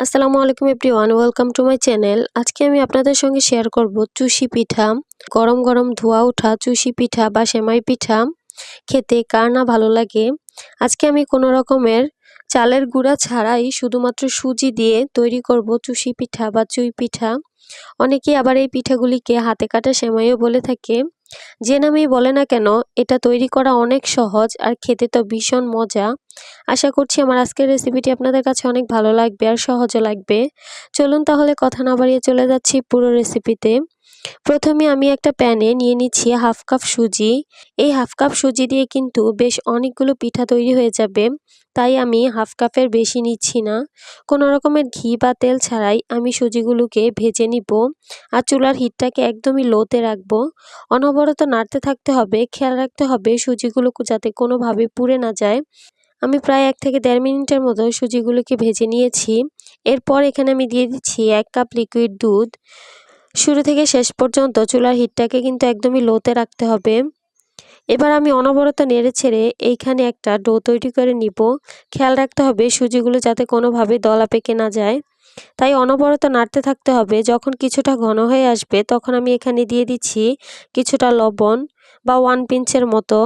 আসসালামু আলাইকুম everyone, welcome to my channel. আজকে আমি আপনাদের সঙ্গে শেয়ার করব চুষি পিঠা, গরম গরম ধোয়া ওঠা চুষি পিঠা বা সেমাই পিঠা। খেতে কার না ভালো লাগে? আজকে আমি কোনো রকমের চালের গুঁড়া ছাড়াই শুধুমাত্র সুজি দিয়ে তৈরি করব চুষি পিঠা বা চুই পিঠা। অনেকেই আবার এই পিঠাগুলিকে হাতে কাটা সেমাইও বলে থাকে। যে নামেই বলে না কেন, এটা তৈরি করা অনেক সহজ আর খেতে তো ভীষণ মজা। আশা করছি আমার আজকের রেসিপিটি আপনাদের কাছে অনেক ভালো লাগবে আর সহজও লাগবে। চলুন তাহলে কথা না বাড়িয়ে চলে যাচ্ছি পুরো রেসিপিতে প্রথমে আমি একটা প্যানে নিয়ে নিচ্ছি হাফ কাপ সুজি। এই হাফ কাপ সুজি দিয়ে কিন্তু বেশ অনেকগুলো পিঠা তৈরি হয়ে যাবে। তাই আমি হাফ কাপের বেশি নিচ্ছি না। কোনো রকমের ঘি বা তেল ছাড়াই আমি সুজিগুলোকে ভেজে নিব আর চুলার হিটটাকে একদমই লোতে রাখব। অনবরত নাড়তে থাকতে হবে, খেয়াল রাখতে হবে সুজিগুলো যাতে কোনোভাবে পুড়ে না যায়। আমি প্রায় এক থেকে দেড় মিনিটের মতো সুজিগুলোকে ভেজে নিয়েছি। এরপর এখানে আমি দিয়ে দিচ্ছি এক কাপ লিকুইড দুধ। শুরু থেকে শেষ পর্যন্ত চুলার হিটটাকে কিন্তু একদমই লোতে রাখতে হবে। এবার আমি অনবরত নেড়ে ছেড়ে এইখানে একটা ডো তৈরি করে নিব। খেয়াল রাখতে হবে সুজিগুলো যাতে কোনোভাবে দলা পেকে না যায়। তাই অনবরত নাড়তে থাকতে হবে। যখন কিছুটা ঘন হয়ে আসবে তখন আমি এখানে দিয়ে দিচ্ছি কিছুটা লবণ বা ওয়ান পিঞ্চের মতো।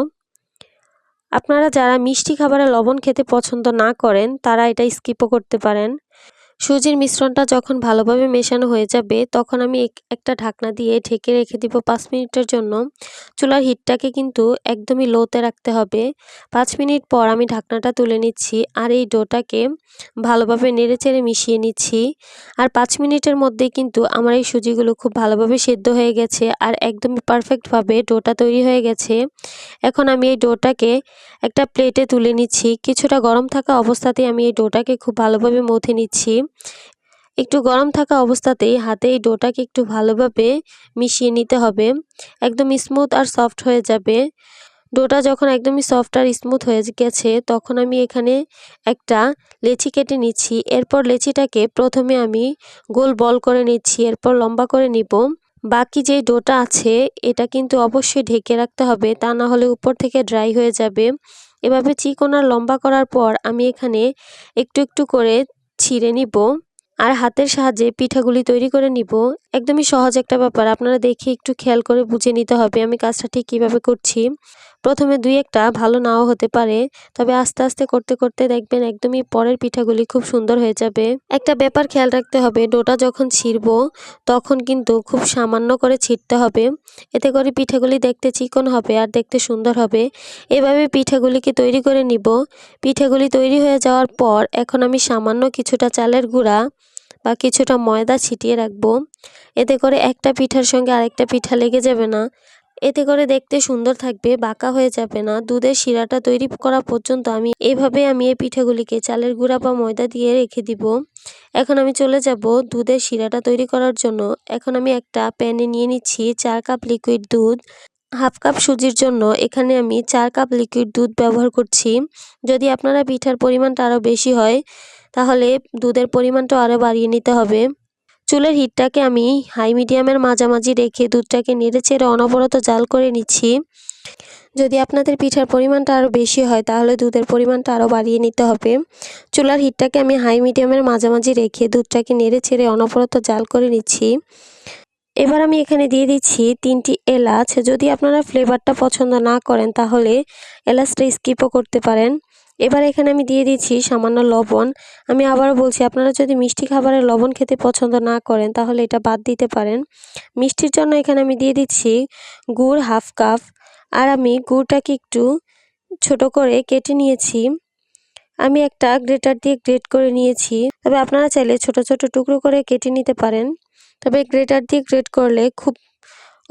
আপনারা যারা মিষ্টি খাবারে লবণ খেতে পছন্দ না করেন তারা এটা স্কিপও করতে পারেন। সুজির মিশ্রণটা যখন ভালোভাবে মেশানো হয়ে যাবে, তখন আমি একটা ঢাকনা দিয়ে ঢেকে রেখে দিব পাঁচ মিনিটের জন্য। চুলার হিটটাকে কিন্তু একদমই লোতে রাখতে হবে। পাঁচ মিনিট পর আমি ঢাকনাটা তুলে নিচ্ছি আর এই ডোটাকে ভালোভাবে নেড়েচেড়ে মিশিয়ে নিচ্ছি। আর পাঁচ মিনিটের মধ্যে কিন্তু আমার এই সুজিগুলো খুব ভালোভাবে সেদ্ধ হয়ে গেছে আর একদমই পারফেক্টভাবে ডোটা তৈরি হয়ে গেছে। এখন আমি এই ডোটাকে একটা প্লেটে তুলে নিচ্ছি। কিছুটা গরম থাকা অবস্থাতেই আমি এই ডোটাকে খুব ভালোভাবে মথে নিচ্ছি। একটু গরম থাকা অবস্থাতেই হাতে এই ডোটাকে একটু ভালোভাবে মিশিয়ে নিতে হবে। একদম স্মুথ আর সফট হয়ে যাবে। ডোটা যখন একদমই সফট আর স্মুথ হয়ে গেছে, তখন আমি এখানে একটা লেচি কেটে নিচ্ছি। এরপর লেচিটাকে প্রথমে আমি গোল বল করে নিচ্ছি, এরপর লম্বা করে নিব। বাকি যে ডোটা আছে, এটা কিন্তু অবশ্যই ঢেকে রাখতে হবে, তা না হলে উপর থেকে ড্রাই হয়ে যাবে। এভাবে চিকন লম্বা করার পর আমি এখানে একটু একটু করে ছিঁড়ে নিব আর হাতের সাহায্যে পিঠাগুলি তৈরি করে নিব। একদমই সহজ একটা ব্যাপার। আপনারা দেখে একটু খেয়াল করে বুঝে নিতে হবে আমি কাজটা ঠিক কীভাবে করছি। প্রথমে দুই একটা ভালো নাও হতে পারে, তবে আস্তে আস্তে করতে করতে দেখবেন একদমই পরের পিঠাগুলি খুব সুন্দর হয়ে যাবে। একটা ব্যাপার খেয়াল রাখতে হবে, ডোটা যখন ছিঁড়ব তখন কিন্তু খুব সামান্য করে ছিঁড়তে হবে। এতে করে পিঠেগুলি দেখতে চিকন হবে আর দেখতে সুন্দর হবে। এভাবে পিঠেগুলিকে তৈরি করে নিব। পিঠেগুলি তৈরি হয়ে যাওয়ার পর এখন আমি সামান্য কিছুটা চালের গুঁড়া বা কিছুটা ময়দা ছিটিয়ে রাখব। এতে করে একটা পিঠার সঙ্গে আরেকটা পিঠা লেগে যাবে না। এতে করে দেখতে সুন্দর থাকবে, বাঁকা হয়ে যাবে না। দুধের শিরাটা তৈরি করা পর্যন্ত আমি এইভাবে আমি এই পিঠেগুলিকে চালের গুঁড়া বা ময়দা দিয়ে রেখে দিব। এখন আমি চলে যাব দুধের শিরাটা তৈরি করার জন্য। এখন আমি একটা প্যানে নিয়ে নিচ্ছি চার কাপ লিকুইড দুধ, হাফ কাপ সুজির জন্য। এখানে আমি চার কাপ লিকুইড দুধ ব্যবহার করছি। যদি আপনারা পিঠার পরিমাণটা আরও বেশি হয়, তাহলে দুধের পরিমাণটা আরও বাড়িয়ে নিতে হবে। চুলের হিটটাকে আমি হাই মিডিয়ামের মাঝামাঝি রেখে দুধটাকে নেড়ে ছেড়ে অনবরত জাল করে নিচ্ছি। যদি আপনাদের পিঠার পরিমাণটা আরও বেশি হয়, তাহলে দুধের পরিমাণটা আরও বাড়িয়ে নিতে হবে। চুলার হিটটাকে আমি হাই মিডিয়ামের মাঝামাঝি রেখে দুধটাকে নেড়ে ছেড়ে অনবরত জাল করে নিচ্ছি। এবার আমি এখানে দিয়ে দিচ্ছি তিনটি এলাচ। যদি আপনারা ফ্লেভারটা পছন্দ না করেন, তাহলে এলাচটা স্কিপও করতে পারেন। এবার এখানে আমি দিয়ে দিচ্ছি সামান্য লবণ। আমি আবারও বলছি, আপনারা যদি মিষ্টি খাবারে লবণ খেতে পছন্দ না করেন, তাহলে এটা বাদ দিতে পারেন। মিষ্টির জন্য এখানে আমি দিয়ে দিচ্ছি গুড় হাফ কাপ। আর আমি গুড়টাকে একটু ছোট করে কেটে নিয়েছি। আমি একটা গ্রেটার দিয়ে গ্রেট করে নিয়েছি। তবে আপনারা চাইলে ছোট ছোট টুকরো করে কেটে নিতে পারেন। তবে গ্রেটার দিয়ে গ্রেট করলে খুব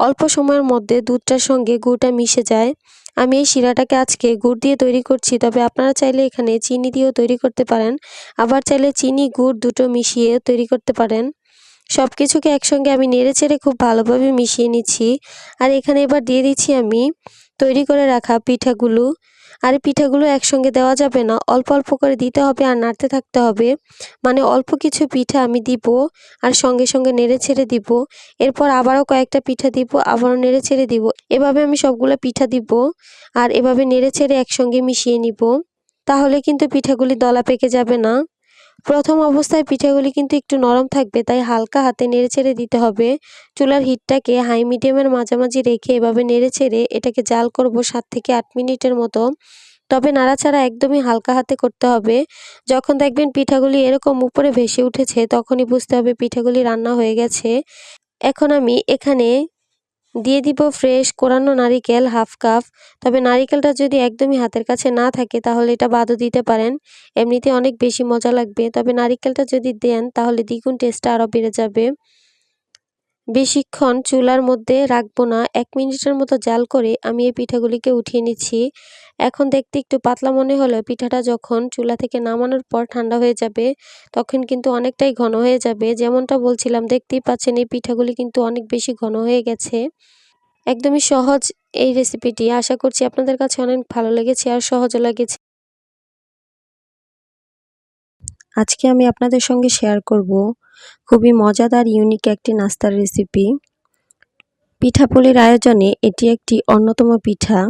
অল্প সময়ের মধ্যে দুধটার সঙ্গে গুড়টা মিশে যায়। আমি এই শিরাটাকে আজকে গুড় দিয়ে তৈরি করছি, তবে আপনারা চাইলে এখানে চিনি দিয়েও তৈরি করতে পারেন। আবার চাইলে চিনি, গুড় দুটো মিশিয়ে তৈরি করতে পারেন। সব কিছুকে একসঙ্গে আমি নেড়ে চেড়ে খুব ভালোভাবে মিশিয়ে নিচ্ছি। আর এখানে এবার দিয়ে দিচ্ছি আমি তৈরি করে রাখা পিঠাগুলো। আর পিঠাগুলো একসঙ্গে দেওয়া যাবে না। অল্প অল্প করে দিতে হবে আর নাড়তে থাকতে হবে। মানে অল্প কিছু পিঠা আমি দিব আর সঙ্গে সঙ্গে নেড়ে ছেড়ে দিব। এরপর আবারও কয়েকটা পিঠা দিব, আবারও নেড়ে ছেড়ে দিব। এভাবে আমি সবগুলো পিঠা দিব আর এভাবে নেড়ে ছেড়ে একসঙ্গে মিশিয়ে নিব। তাহলে কিন্তু পিঠাগুলি দলা পেকে যাবে না। প্রথম অবস্থায় পিঠাগুলি কিন্তু একটু নরম থাকবে, তাই হালকা হাতে নেড়ে ছেড়ে দিতে হবে। চুলার হিটটাকে হাই মিডিয়ামের মাঝামাঝি রেখে এভাবে নেড়ে ছেড়ে এটাকে জাল করব সাত থেকে আট মিনিটের মতো। তবে নাড়াচাড়া একদমই হালকা হাতে করতে হবে। যখন দেখবেন পিঠাগুলি এরকম উপরে ভেসে উঠেছে, তখনই বুঝতে হবে পিঠাগুলি রান্না হয়ে গেছে। এখন আমি এখানে দিয়ে দিব ফ্রেশ কোরানো নারিকেল হাফ কাপ তবে নারিকেলটা যদি একদমই হাতের কাছে না থাকে, তাহলে এটা বাদও দিতে পারেন। এমনিতে অনেক বেশি মজা লাগবে। তবে নারিকেলটা যদি দেন, তাহলে দ্বিগুণ টেস্টটা আরও বেড়ে যাবে। বেশিক্ষণ চুলার মধ্যে রাখব না। এক মিনিটের মতো জাল করে আমি এই পিঠাগুলিকে উঠিয়ে নিচ্ছি। এখন দেখতে একটু পাতলা মনে হলেও পিঠাটা যখন চুলা থেকে নামানোর পর ঠান্ডা হয়ে যাবে, তখন কিন্তু অনেকটাই ঘন হয়ে যাবে। যেমনটা বলছিলাম, দেখতেই পাচ্ছেন এই পিঠাগুলি কিন্তু অনেক বেশি ঘন হয়ে গেছে। একদমই সহজ এই রেসিপিটি আশা করছি আপনাদের কাছে অনেক ভালো লেগেছে আর সহজও লেগেছে। আজকে আমি আপনাদের সঙ্গে শেয়ার করব খুবই মজাদার ইউনিক একটি নাস্তার রেসিপি পিঠাপুলির আয়োজনে এটি একটি অন্যতম পিঠা।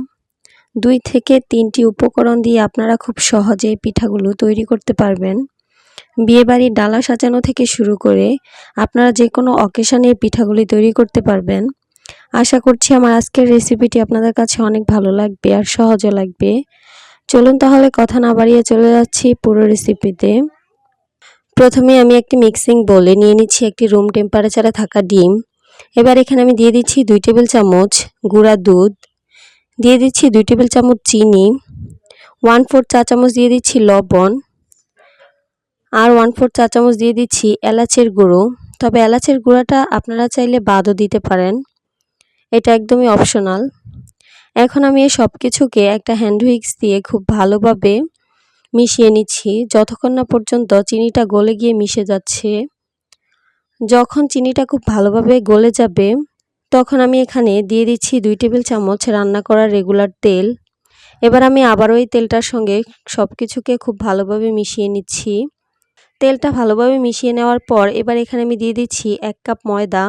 দুই থেকে তিনটি উপকরণ দিয়ে আপনারা খুব সহজে পিঠাগুলো তৈরি করতে পারবেন। বিয়েবাড়ির ডালা সাজানো থেকে শুরু করে আপনারা যে কোনো অকেশানে পিঠাগুলি তৈরি করতে পারবেন। আশা করছি আমার আজকের রেসিপিটি আপনাদের কাছে অনেক ভালো লাগবে আর সহজও লাগবে। চলুন তাহলে কথা না বাড়িয়ে চলে যাচ্ছি পুরো রেসিপিতে প্রথমে আমি একটি মিক্সিং বলে নিয়ে নিচ্ছি একটি রুম টেম্পারেচারে থাকা ডিম। এবার এখানে আমি দিয়ে দিচ্ছি দুই টেবিল চামচ গুঁড়া দুধ। দিয়ে দিচ্ছি দুই টেবিল চামচ চিনি। ওয়ান ফোর চা চামচ দিয়ে দিচ্ছি লবণ। আর ওয়ান ফোর চা চামচ দিয়ে দিচ্ছি এলাচের গুঁড়ো। তবে এলাচের গুঁড়াটা আপনারা চাইলে বাদও দিতে পারেন। এটা একদমই অপশনাল এখন আমি এই সব কিছুকে একটা হ্যান্ড হুইক্স দিয়ে খুব ভালোভাবে মিশিয়ে নিচ্ছি। যতক্ষণ না পর্যন্ত চিনিটা গলে গিয়ে মিশে যাচ্ছে, যখন চিনিটা খুব ভালোভাবে গলে যাবে, তখন আমি এখানে দিয়ে দিচ্ছি দুই টেবিল চামচ রান্না করা রেগুলার তেল। এবার আমি আবারও এই তেলটার সঙ্গে সব কিছুকে খুব ভালোভাবে মিশিয়ে নিচ্ছি। তেলটা ভালোভাবে মিশিয়ে নেওয়ার পর এবার এখানে আমি দিয়ে দিচ্ছি এক কাপ ময়দা।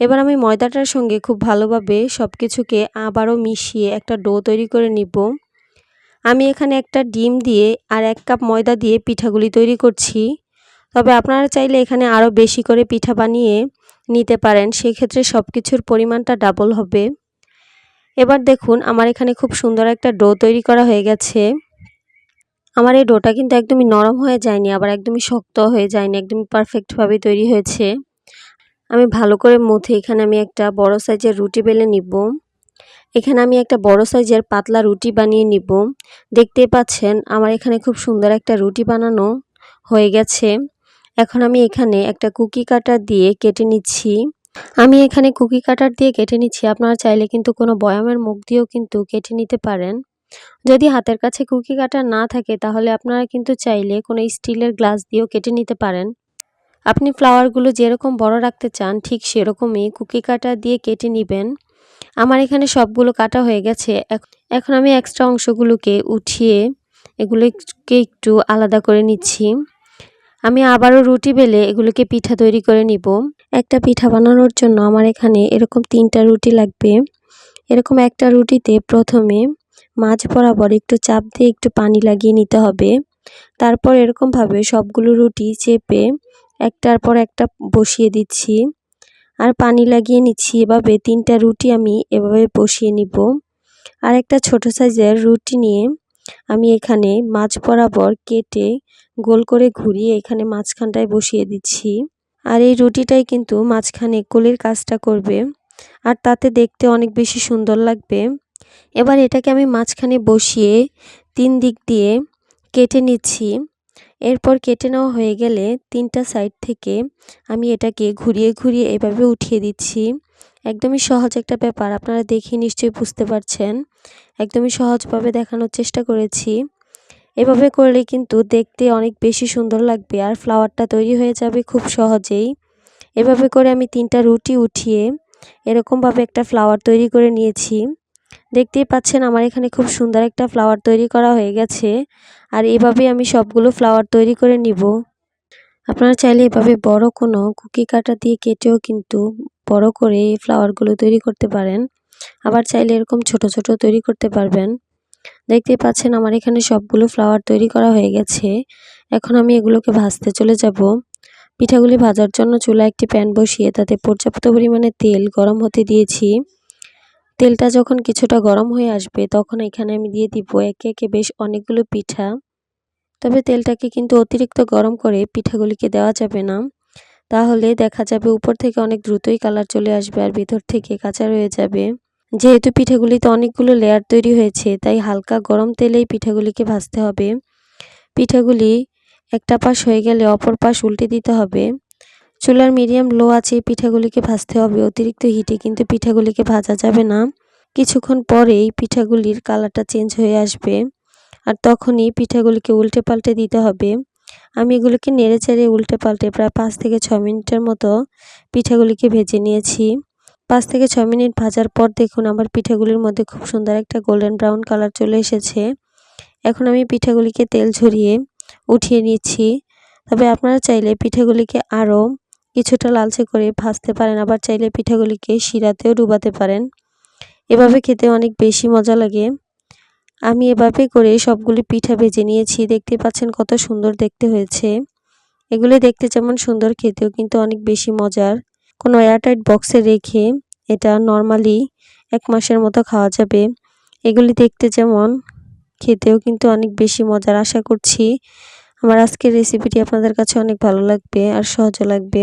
এবার আমি ময়দাটার সঙ্গে খুব ভালোভাবে সব কিছুকে আবারও মিশিয়ে একটা ডো তৈরি করে নিব। আমি এখানে একটা ডিম দিয়ে আর এক কাপ ময়দা দিয়ে পিঠাগুলি তৈরি করছি। তবে আপনারা চাইলে এখানে আরও বেশি করে পিঠা বানিয়ে নিতে পারেন, সেক্ষেত্রে সব কিছুর পরিমাণটা ডাবল হবে। এবার দেখুন, আমার এখানে খুব সুন্দর একটা ডো তৈরি করা হয়ে গেছে। আমার এই ডোটা কিন্তু একদমই নরম হয়ে যায়নি, আবার একদমই শক্ত হয়ে যায়নি, একদমই পারফেক্টভাবে তৈরি হয়েছে। আমি ভালো করে মুথে এখানে আমি একটা বড় সাইজের রুটি বেলে নিব। এখানে আমি একটা বড় সাইজের পাতলা রুটি বানিয়ে নিব। দেখতেই পাচ্ছেন, আমার এখানে খুব সুন্দর একটা রুটি বানানো হয়ে গেছে। এখন আমি এখানে একটা কুকি কাটার দিয়ে কেটে নিচ্ছি। আমি এখানে কুকি কাটার দিয়ে কেটে নিচ্ছি। আপনারা চাইলে কিন্তু কোনো বয়ামের মুখ দিয়েও কিন্তু কেটে নিতে পারেন। যদি হাতের কাছে কুকি কাটার না থাকে, তাহলে আপনারা কিন্তু চাইলে কোনো স্টিলের গ্লাস দিয়েও কেটে নিতে পারেন। আপনি ফ্লাওয়ারগুলো যেরকম বড় রাখতে চান, ঠিক সেরকমই কুকি কাটা দিয়ে কেটে নেবেন। আমার এখানে সবগুলো কাটা হয়ে গেছে। এখন আমি এক্সট্রা অংশগুলোকে উঠিয়ে এগুলোকে একটু আলাদা করে নিচ্ছি। আমি আবারও রুটি বেলে এগুলোকে পিঠা তৈরি করে নিব। একটা পিঠা বানানোর জন্য আমার এখানে এরকম তিনটা রুটি লাগবে। এরকম একটা রুটিতে প্রথমে মাছ বরাবর একটু চাপ দিয়ে একটু পানি লাগিয়ে নিতে হবে। তারপর এরকমভাবে সবগুলো রুটি চেপে একটার পর একটা বসিয়ে দিচ্ছি। আর পানি লাগিয়ে নিচ্ছি। এভাবে তিনটা রুটি আমি এভাবে বসিয়ে নিব। আর একটা ছোট সাইজের রুটি নিয়ে আমি এখানে মাছ বরাবর কেটে গোল করে ঘুরিয়ে এখানে মাঝখানটায় বসিয়ে দিচ্ছি। আর এই রুটিটাই কিন্তু মাঝখানে কোলের কাজটা করবে। আর তাতে দেখতে অনেক বেশি সুন্দর লাগবে। এবার এটাকে আমি মাঝখানে বসিয়ে তিন দিক দিয়ে কেটে নিচ্ছি। এরপর কেটে নেওয়া হয়ে গেলে তিনটা সাইড থেকে আমি এটাকে ঘুরিয়ে ঘুরিয়ে এভাবে উঠিয়ে দিচ্ছি। একদমই সহজ একটা ব্যাপার, আপনারা দেখে নিশ্চয়ই বুঝতে পারছেন। একদমই সহজভাবে দেখানোর চেষ্টা করেছি। এভাবে করলে কিন্তু দেখতে অনেক বেশি সুন্দর লাগবে আর ফ্লাওয়ারটা তৈরি হয়ে যাবে খুব সহজেই। এভাবে করে আমি তিনটা রুটি উঠিয়ে এরকমভাবে একটা ফ্লাওয়ার তৈরি করে নিয়েছি। দেখতেই পাচ্ছেন আমার এখানে খুব সুন্দর একটা ফ্লাওয়ার তৈরি করা হয়ে গেছে। আর এভাবে আমি সবগুলো ফ্লাওয়ার তৈরি করে নিব। আপনারা চাইলে এভাবে বড় কোনো কুকি কাটা দিয়ে কেটেও কিন্তু বড় করে এই ফ্লাওয়ারগুলো তৈরি করতে পারেন। আবার চাইলে এরকম ছোট ছোট তৈরি করতে পারবেন। দেখতে পাচ্ছেন আমার এখানে সবগুলো ফ্লাওয়ার তৈরি করা হয়ে গেছে। এখন আমি এগুলোকে ভাজতে চলে যাব। পিঠাগুলি ভাজার জন্য চুলা একটি প্যান বসিয়ে তাতে পর্যাপ্ত পরিমাণে তেল গরম হতে দিয়েছি। তেলটা যখন কিছুটা গরম হয়ে আসবে, তখন এখানে আমি দিয়ে দিব একে একে বেশ অনেকগুলো পিঠা। তবে তেলটাকে কিন্তু অতিরিক্ত গরম করে পিঠাগুলিকে দেওয়া যাবে না। তাহলে দেখা যাবে উপর থেকে অনেক দ্রুতই কালার চলে আসবে আর ভিতর থেকে কাঁচা রয়ে যাবে। যেহেতু পিঠাগুলিতে অনেকগুলো লেয়ার তৈরি হয়েছে, তাই হালকা গরম তেলেই পিঠাগুলিকে ভাজতে হবে। পিঠাগুলি একটা পাশ হয়ে গেলে অপর পাশ উল্টে দিতে হবে। চুলার মিডিয়াম লো আছে পিঠাগুলিকে ভাজতে হবে। অতিরিক্ত হিটে কিন্তু পিঠাগুলিকে ভাজা যাবে না। কিছুক্ষণ পরেই পিঠাগুলির কালারটা চেঞ্জ হয়ে আসবে আর তখনই পিঠাগুলিকে উল্টে পাল্টে দিতে হবে। আমি এগুলিকে নেড়ে চেড়ে উল্টে পাল্টে প্রায় পাঁচ থেকে ছ মিনিটের মতো পিঠাগুলিকে ভেজে নিয়েছি। পাঁচ থেকে ছ মিনিট ভাজার পর দেখুন আমার পিঠাগুলির মধ্যে খুব সুন্দর একটা গোল্ডেন ব্রাউন কালার চলে এসেছে। এখন আমি পিঠাগুলিকে তেল ঝরিয়ে উঠিয়ে নিচ্ছি। তবে আপনারা চাইলে পিঠাগুলিকে আরও কিছুটা লালচে করে ভাজতে পারেন, আবার চাইলে পিঠাগুলিকে শিরাতেও ডুবাতে পারেন। এভাবে খেতে অনেক বেশি মজা লাগে। আমি এভাবে করে সবগুলি পিঠা ভেজে নিয়েছি দেখতে পাচ্ছেন কত সুন্দর দেখতে হয়েছে। এগুলি দেখতে যেমন সুন্দর, খেতেও কিন্তু অনেক বেশি মজার। কোনো এয়ারটাইট বক্সে রেখে এটা নর্মালি এক মাসের মতো খাওয়া যাবে। এগুলি দেখতে যেমন, খেতেও কিন্তু অনেক বেশি মজার, আশা করছি। আমার আজকের রেসিপিটি আপনাদের কাছে অনেক ভালো লাগবে আর সহজ লাগবে।